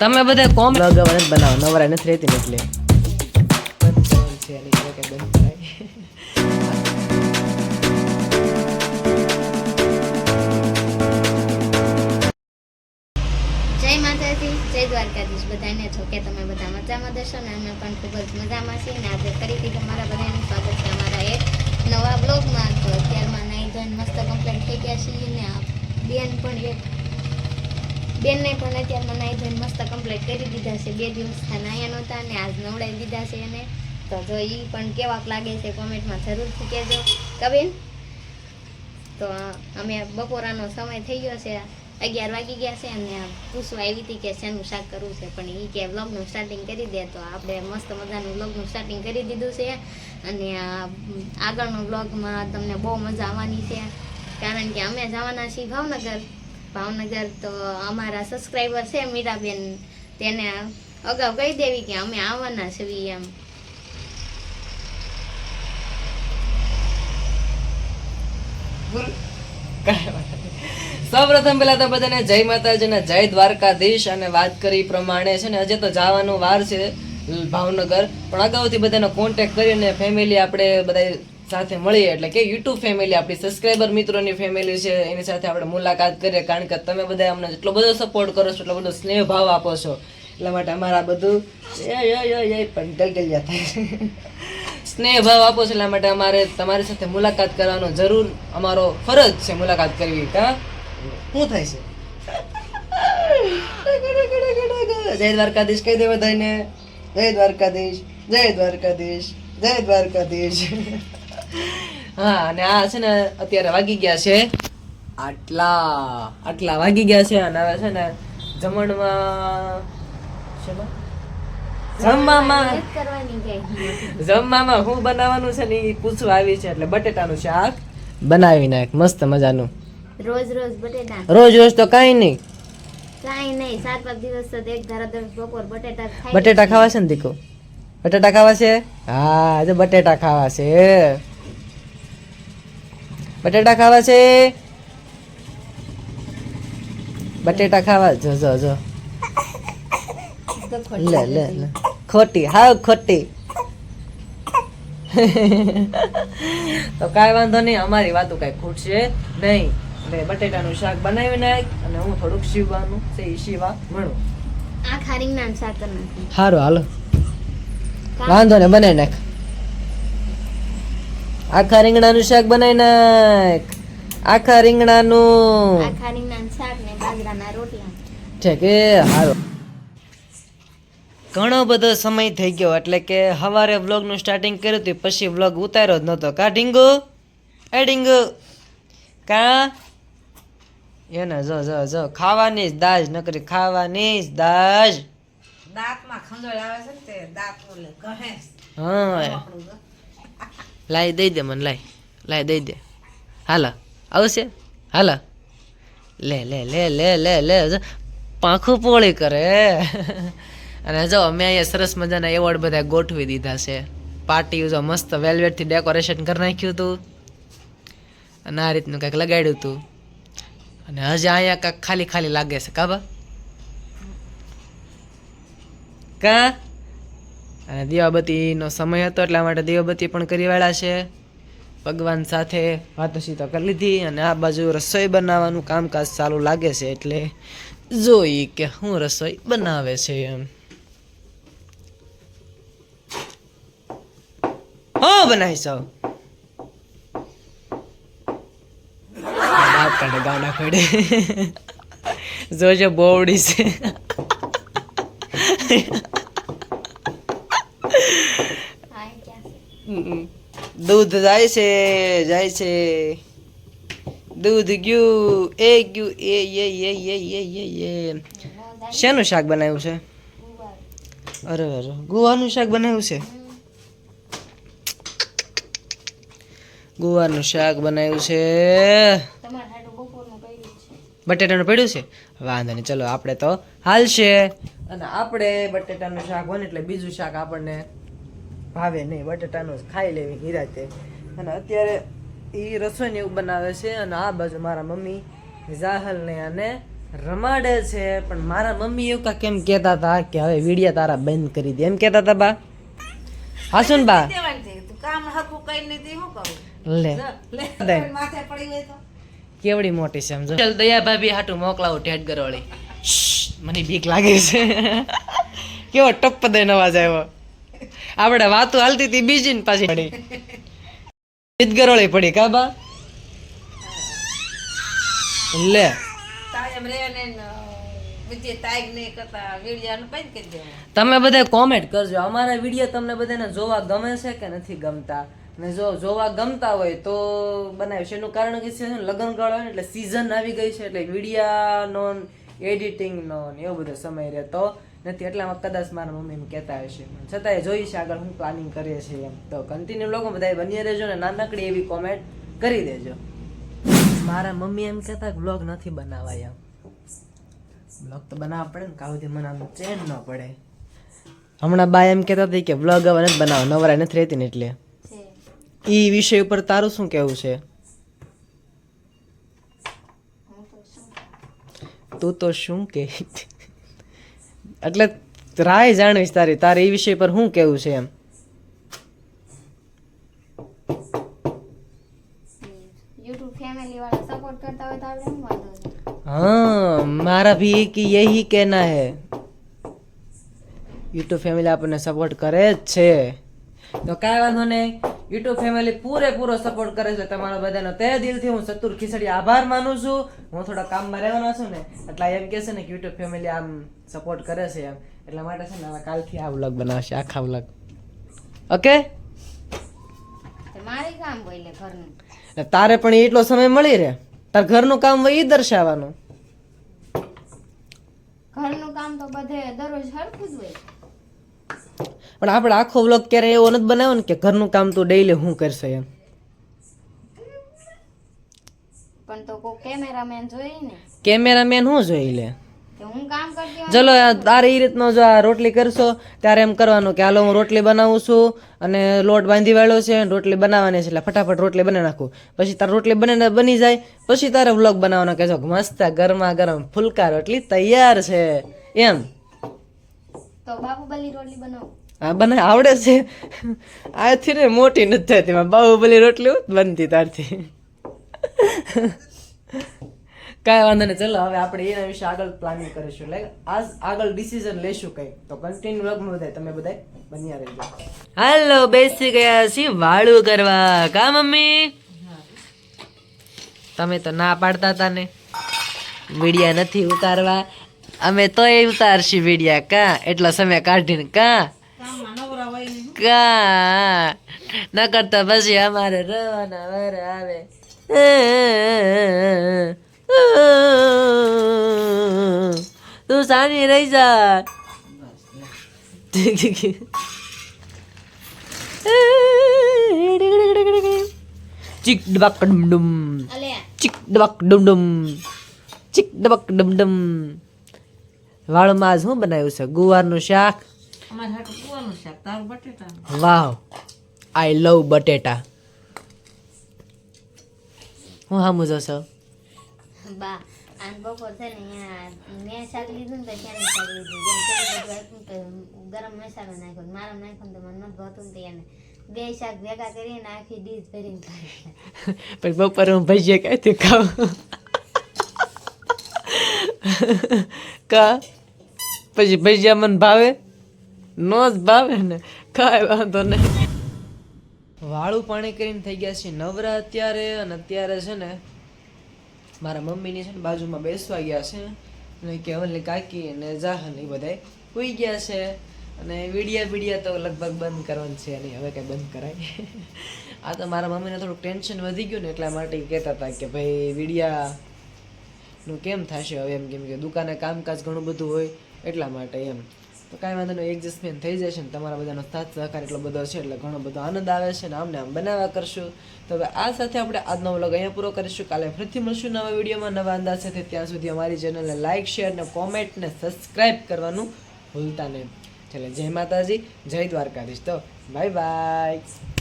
તમે બધા કોમ લગાવને બનાવો નવરા નથી રહેતી એટલે છે એની કે બંધ જય માતાજી જય દ્વારકાધીશ. બધાને છો કે તમે બધા મજામાં દેશો ને? અમે પણ ખૂબ જ મજામાં છીએ ને આજે ફરીથી તમારા બધાનું સ્વાગત છે અમારા એક નવા બ્લોગમાં તો અત્યારમાં નાઈ ધોઈને મસ્ત કમ્પ્લીટ થઈ ગયા છીએ ને આ બેન પણ એક બેનને પણ અત્યારે મને ધોઈને મસ્ત કમ્પ્લીટ કરી દીધા છે. બે દિવસ નાયા નહોતા અને આજ નવડાવી દીધા છે એને. તો જો એ પણ કેવાક લાગે છે, કોમેન્ટમાં જરૂરથી કહેજો. કબીન તો અમે બપોરાનો સમય થઈ ગયો છે. અગિયાર વાગી ગયા છે અને પૂછવા આવી હતી કે શેનું શાક કરવું છે, પણ એ કે વ્લોગનું સ્ટાર્ટિંગ કરી દે. તો આપણે મસ્ત મજાનું વ્લોગનું સ્ટાર્ટિંગ કરી દીધું છે. અને આગળનો વ્લોગમાં તમને બહુ મજા આવવાની છે. કારણ કે અમે જવાના છીએ ભાવનગર. ભાવનગર તો અમારા સબસ્ક્રાઈબર છે મીરાબેન. તેને અગાઉ કહી દેવી કે અમે આવવાના છીએ એમ. સૌપ્રથમ પહેલા તો બધાને જય માતાજી ને જય દ્વારકાધીશ અને વાત કરી પ્રમાણે છે ને, હજે તો જવાનું વાર છે ભાવનગર. પણ અગાઉથી બધાનો કોન્ટેક્ટ કરીને ફેમિલી આપણે બધા સાથે મળીએ એટલે કે યુટ્યુબ ફેમિલી આપણી સબસ્ક્રાઈબર મિત્રોની ફેમિલી છે, એની સાથે આપણે મુલાકાત કરીએ. કારણ કે તમે બધા અમને જેટલો બધો સપોર્ટ કરો છો, એટલો બધો સ્નેહ ભાવ આપો છો. એટલા માટે અમારા બધું એ ય ય ય પણ ગલગલિયા થાય. સ્નેહ ભાવ આપો છો, એટલા માટે અમારે તમારી સાથે મુલાકાત કરવાનો જરૂર, અમારો ફરજ છે મુલાકાત કરવી. કા? શું થાય છે? જય દ્વારકાધીશ, કહી દે બધાને જય દ્વારકાધીશ જય દ્વારકાધીશ જય દ્વારકાધીશ. હા અને આ છે ને અત્યારે વાગી ગયા છે આટલા આટલા વાગી ગયા છે અને હવે છે ને જમણમાં જમવામાં જમવામાં શું બનાવવાનું છે ને એ પૂછવા આવી છે એટલે બટેટાનું શાક બનાવી નાખ મસ્ત મજાનું. રોજ રોજ બટેટા. રોજ રોજ તો કાંઈ નહીં. કાંઈ નહીં સાત પાંચ દિવસ તો એક ધારા બપોર બટેટા બટેટા ખાવા છે ને દીકો બટેટા ખાવા છે? હા આજે બટેટા ખાવા છે. બટેટા ખાવા છે? બટેટા ખાવા જો જો જો. લે લે લે. ખોટી હા ખોટી. તો કાંઈ વાંધો નહીં અમારી વાતો કાંઈ ખૂટશે નહીં. એટલે બટેટાનું શાક બનાવી નાખ અને હું થોડુંક શીવવાનું છે એ શીવા મળું. આ ખારી નામ સાતર સારું હાલો. વાંધો ને બનાવી નાખ. આખા રીંગણાનું શાક બનાવી નાખ. આખા રીંગણાનું. આ ખારી શાક ને બાજરાના રોટલા. છે કે હારો ઘણો બધો સમય થઈ ગયો એટલે કે સવારે વ્લોગનું સ્ટાર્ટિંગ કર્યું હતું પછી વ્લોગ ઉતાર્યો જ નહોતો. કા ઢીંગો? એ ઢીંગો. કા? એને જો જો જો ખાવાની જ દાજ નકરી ખાવાની જ દાજ. હા. લાઈ દઈ દે મને, લાય. લાય, દઈ દે. હાલા. આવશે? હાલા. લે લે લે લે લે લે પાંખું પોળી કરે. અને જો, અમે અહીંયા સરસ મજાના એવોર્ડ બધા ગોઠવી દીધા છે. પાર્ટી, જો, મસ્ત વેલ્વેટથી ડેકોરેશન કરી નાખ્યું હતું. અને આ રીતનું કંઈક લગાડ્યું હતું. અને હજી અહીંયા કાંઈક ખાલી ખાલી લાગે છે કાબા કા? અને દીવાબત્તીનો સમય હતો એટલા માટે દીવાબત્તી પણ કરી વાળા છે. ભગવાન સાથે વાતચીતો કરી લીધી અને આ બાજુ રસોઈ બનાવવાનું કામકાજ ચાલુ લાગે છે એટલે જોઈ કે હું રસોઈ બનાવે છે. એમ હા બનાવી સૌ દાંત કાઢે ગાડા ખડે જોજો બોવડી છે. દૂધ જાય છે જાય છે. દૂધ ગયું એ ગયું એ એ એ એ એ એ એ. શેનું શાક બનાવ્યું છે? અરે અરે ગુવાનું શાક બનાવ્યું છે? ગુવાનું શાક બનાવ્યું છે. બટેટાનું પડ્યું છે? વાંધો નહીં ચલો આપણે તો હાલશે. અને આપણે બટેટાનું શાક બને એટલે બીજું શાક આપણને ભાવે નહીં. બટેટાનું ખાઈ લેવી નિરાતે અને અત્યારે એ રસોઈને એવું બનાવે છે અને આ બાજુ મારા મમ્મી જાહલ ને અને રમાડે છે. પણ મારા મમ્મી એવું કા કેમ કહેતા હતા કે હવે વિડિયા તારા બંધ કરી દે. એમ કહેતા હતા બા? હાસુન બા. લે. લે. દે. માથે પડી હોય તો. કેવડી મોટી છે સમજો ચાલ દયા ભાભી હાટું મોકલાવું ટેટ ગરોળી. મને બીક લાગે છે. કેવો ટપ દે અવાજ આવ્યો. આપણે વાતો હાલતી હતી બીજી ને પાછી પડી. ગરોળી પડી કા બા? લે. તમે બધા કોમેન્ટ કરજો. અમારા વીડિયો તમને બધાને જોવા ગમે છે કે નથી ગમતા? ને જો જોવા ગમતા હોય તો બનાવ્યું છે. એનું કારણ કે છે ને લગ્ન ગાળો એટલે સિઝન આવી ગઈ છે એટલે વિડીયાનો એડિટિંગનો ને એવો બધો સમય રહેતો નથી. એટલામાં કદાચ મારા મમ્મી એમ કહેતા હશે. છતાંય જોઈ છે આગળ હું પ્લાનિંગ કરીએ છીએ એમ. તો કન્ટિન્યુ લોકો બધા બની રહેજો ને નાનકડી એવી કોમેન્ટ કરી દેજો. મારા મમ્મી એમ કહેતા બ્લોગ નથી બનાવાય એમ. બ્લોગ તો બનાવવા પડે ને કાવથી મને આમ ચેન ન પડે. હમણાં બા એમ કહેતા હતી કે બ્લોગ હવે નથી બનાવો નવરા નથી રહેતી ને એટલે. એ વિષય ઉપર તારું શું કહેવું છે? તું તો શું કે એટલે રાય જાણવીશ તારી તારે એ વિષય પર શું કહેવું છે એમ યુટ્યુબ ફેમિલી વાળા સપોર્ટ કરતા હોય તો આપણે શું વાંધો છે हाँ मारा भी कि यही कहना है યુટ્યુબ ફેમિલી આપણને સપોર્ટ કરે જ છે તો કાંઈ વાંધો નહીં યુટ્યુબ ફેમિલી પૂરેપૂરો સપોર્ટ કરે છે તમારો બધાનો. તે દિલથી હું ચતુર ખીસડી આભાર માનું છું. હું થોડા કામમાં રહેવાનો છું ને એટલે એમ કહે છે ને કે યુટ્યુબ ફેમિલી આમ સપોર્ટ કરે છે એમ. એટલા માટે છે ને હવે કાલથી આ વ્લોગ બનાવશે આખા વ્લોગ ઓકે મારે કામ હોય એટલે ઘરનું. તારે પણ એટલો સમય મળી રહે. તાર ઘરનું કામ હોય એ દર્શાવવાનું. ઘરનું કામ તો બધે દરરોજ હરખું જ હોય. પણ આપણે આખો વ્લોગ ક્યારે એવો નથી બનાવ્યો ને કે ઘરનું કામ તું ડેઈલી હું કરશે એમ. પણ તો કો કેમેરામેન જોઈએ ને. કેમેરામેન શું જોઈ લે. હું કામ કરતી ચલો તારે એ રીતનો જો આ રોટલી કરશો ત્યારે એમ કરવાનું કે હાલો હું રોટલી બનાવું છું અને લોટ બાંધી વાળ્યો છે રોટલી બનાવવાની છે એટલે ફટાફટ રોટલી બનાવી નાખું. પછી તારે રોટલી બને બની જાય પછી તારે વ્લોગ બનાવવાનો કે જો મસ્ત ગરમા ગરમ ફુલકા રોટલી તૈયાર છે એમ. તો બાહુબલી રોટલી બનાવું. હા બને, આવડે છે. આથી ને મોટી નથી થતી. એમાં બાહુબલી રોટલી બનતી તારથી. કાંઈ વાંધો નહીં, ચલો, હવે આપણે એના વિશે આગળ પ્લાનિંગ કરીશું. લાઈક આજ આગળ ડિસિઝન લેશું કંઈ તો કન્ટિન્યુ વ્લોગમાં બધા તમે બધા બન્યા રહેજો. હાલો, બેસી ગયા છીએ વાળું કરવા. કા, મમ્મી? તમે તો ના પાડતા હતા ને. મીડિયા નથી ઉતારવા. અમે તોય ઉતારશી મીડિયા કા? એટલો સમય કાઢીને કા કામમાં નવરા હોય ને કા ન કરતા પછી અમારે રવાના વાર આવે તું સાની રહી જા ચીક ડબક ડમ ડમ ચીક ડબક ડમ ડમ ચીક ડબક ડમ ડમ વાળમાં શું બનાવ્યું છે ગુવારનું શાક વાવ. આઈ લવ બટેટા. હું હામું છો બા આન બપોર છે ને અહીંયા મેં શાક લીધું ને તો શાક લીધું. જેમ તો ગરમ મસાલો નાખ્યો મારો નાખ્યો તો મને નથી ભાવતું ને એને બે શાક ભેગા કરીને આખી ડીશ ભરીને ખાઈ પછી બપોરે હું ભજીયા ક્યાંથી ખાઉં. કા? પછી ભજીયા મને ભાવે? નો જ ભાવે ને, કાંઈ વાંધો નહીં. વાળું પાણી કરીને થઈ ગયા છે નવરા અત્યારે, અને અત્યારે છે ને, મારા મમ્મીની છે ને બાજુમાં બેસવા ગયા છે. અને કેવલની કાકી અને જાહન એ બધા સુઈ ગયા છે. અને વિડિયા વિડિયા તો લગભગ બંધ કરવાનું છે નહીં, હવે કંઈ બંધ કરાય. આ તો મારા મમ્મીને થોડુંક ટેન્શન વધી ગયું ને, એટલા માટે કહેતા હતા કે ભાઈ વિડિયા નું કેમ થશે હવે એમ કેમ કે દુકાને કામકાજ ઘણું બધું હોય એટલા માટે એમ. તો કાંઈ વાંધો નહીં એડજસ્ટમેન્ટ થઈ જશે ને તમારા બધાનો સાથ સહકાર એટલો બધો છે, એટલે ઘણો બધો આનંદ આવે છે ને આમને આમ બનાવ્યા કરશું. તો હવે આ સાથે આપણે આજનો વ્લોગ અહીંયા પૂરો કરીશું. કાલે ફરીથી મળશું નવા વિડીયોમાં, નવા અંદાજ સાથે. ત્યાં સુધી અમારી ચેનલને લાઇક શેર ને કોમેન્ટ ને સબસ્ક્રાઇબ કરવાનું ભૂલતા નહીં. ચાલે, જય માતાજી, જય દ્વારકાધીશ. તો બાય બાય